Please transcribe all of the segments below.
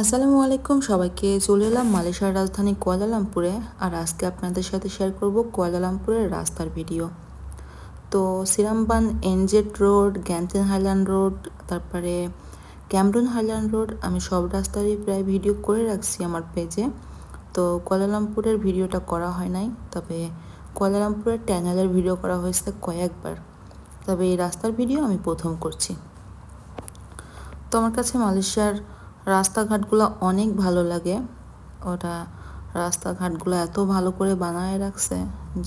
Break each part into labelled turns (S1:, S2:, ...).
S1: আসসালামু আলাইকুম, সবাইকে চলে এলাম মালয়েশিয়ার রাজধানী কুয়ালালামপুরে আর আজকে আপনাদের সাথে শেয়ার করব কুয়ালালামপুরের রাস্তার ভিডিও তো Seremban NZ road, Genting Highland road, তারপরে ক্যামরুন হাইল্যান্ড রোড, আমি সব রাস্তারই প্রায় ভিডিও করে রাখছি আমার পেজে তো কুয়ালালামপুরের ভিডিওটা করা হয় নাই, তবে কুয়ালালামপুরের ট্যানেলের ভিডিও করা হয়েছে কয়েকবার। তবে এই রাস্তার ভিডিও আমি প্রথম করছি। তো আমার কাছে মালয়েশিয়ার রাস্তাঘাটগুলো অনেক ভালো লাগে। ওটা রাস্তাঘাটগুলো এত ভালো করে বানায় রাখছে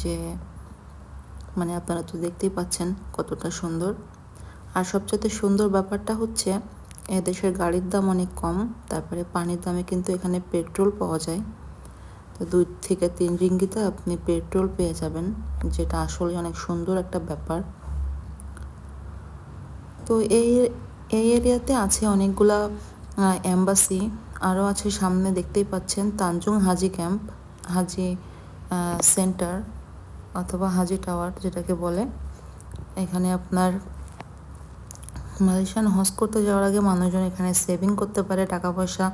S1: যে মানে আপনারা তো দেখতেই পাচ্ছেন কতটা সুন্দর। আর সবচেয়ে সুন্দর ব্যাপারটা হচ্ছে, এদেশের গাড়ির দাম অনেক কম, তারপরে পানির দামে কিন্তু এখানে পেট্রোল পাওয়া যায়। তো দুই থেকে তিন রিঙ্গিতে আপনি পেট্রোল পেয়ে যাবেন, যেটা আসলে অনেক সুন্দর একটা ব্যাপার। তো এই এই এরিয়াতে আছে অনেকগুলা অ্যাম্বাসি আরও আছে সামনে দেখতেই পাচ্ছেন Tanjung Haji camp Haji centre অথবা হাজি টাওয়ার যেটাকে বলে। এখানে আপনার মালয়েশিয়ান হজ করতে যাওয়ার আগে মানুষজন এখানে সেভিং করতে পারে টাকা পয়সা।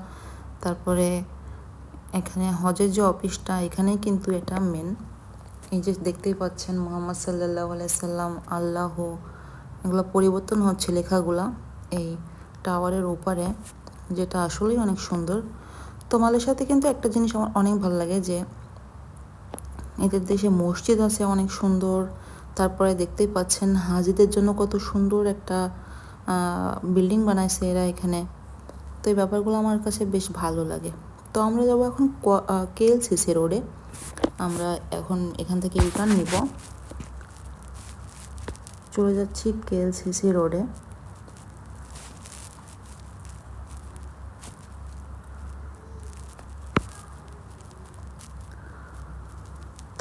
S1: তারপরে এখানে হজের যে অফিসটা এখানেই কিন্তু এটা মেন এই যে দেখতেই পাচ্ছেন মোহাম্মদ সাল্লাহ আলাইসাল্লাম আল্লাহ, এগুলো পরিবর্তন হচ্ছে লেখাগুলা এই টাওয়ারের ওপারে যেটা আসলেই অনেক সুন্দর। তো মালয়েশিয়াতে কিন্তু একটা জিনিস আমার অনেক ভালো লাগে যে, এদের দেশে মসজিদ আছে অনেক সুন্দর, তারপরে দেখতেই পাচ্ছেন হাজিদের জন্য কত সুন্দর একটা বিল্ডিং বানাইছে এরা এখানে। তো এই ব্যাপারগুলো আমার কাছে বেশ ভালো লাগে। তো আমরা যাব এখন কেএলসিসি রোডে। আমরা এখন এখান থেকে রিটার্ন নিব। চলে যাচ্ছি কেএলসিসি রোডে।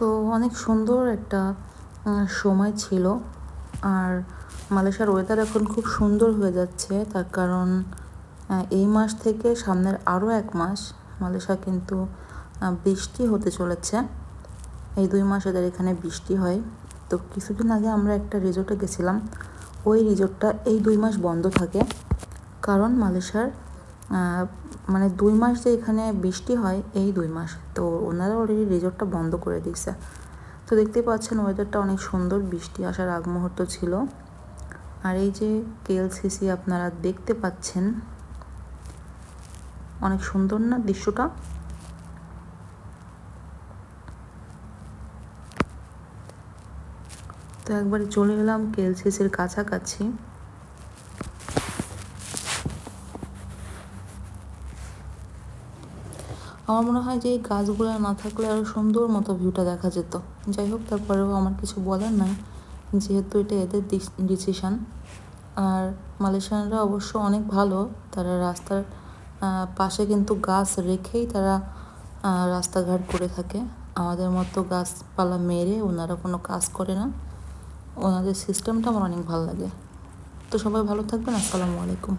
S1: তো অনেক সুন্দর একটা সময় ছিল। আর মালয়েশিয়ার ওয়েদার এখন খুব সুন্দর হয়ে যাচ্ছে। তার কারণ এই মাস থেকে সামনের আরও এক মাস মালয়েশিয়া কিন্তু বৃষ্টি হতে চলেছে। এই দুই মাস এদের এখানে বৃষ্টি হয়। তো কিছুদিন আগে আমরা একটা রিজোর্টে গেছিলাম। ওই রিজোর্টটা এই দুই মাস বন্ধ থাকে। কারণ মালয়েশিয়ার মানে দুই মাস যে এখানে বৃষ্টি হয়, এই দুই মাস। তো ওনারা অলরেডি রিজোর্টটা বন্ধ করে দিয়েছে। তো দেখতে পাচ্ছেন ওয়েদারটা অনেক সুন্দর, বৃষ্টি আসার আগ মুহূর্ত ছিল। আর এই যে কেএলসিসি আপনারা দেখতে পাচ্ছেন, অনেক সুন্দর না দৃশ্যটা? তো একবারে চলে এলাম কেএলসিসির কাছাকাছি। আমার মনে হয় যে এই গাছগুলো না থাকলে আরও সুন্দর মতো ভিউটা দেখা যেত। যাই হোক, তারপরেও আমার কিছু বলার নাই, যেহেতু এটা এদের ডিসিশান আর মালয়েশিয়ানরা অবশ্য অনেক ভালো, তারা রাস্তার পাশে কিন্তু গাছ রেখেই তারা রাস্তাঘাট করে থাকে। আমাদের মতো গাছপালা মেরে ওনারা কোনো কাজ করে না। ওনাদের সিস্টেমটা আমার অনেক ভালো লাগে। তো সবাই ভালো থাকবেন, আসসালামু আলাইকুম।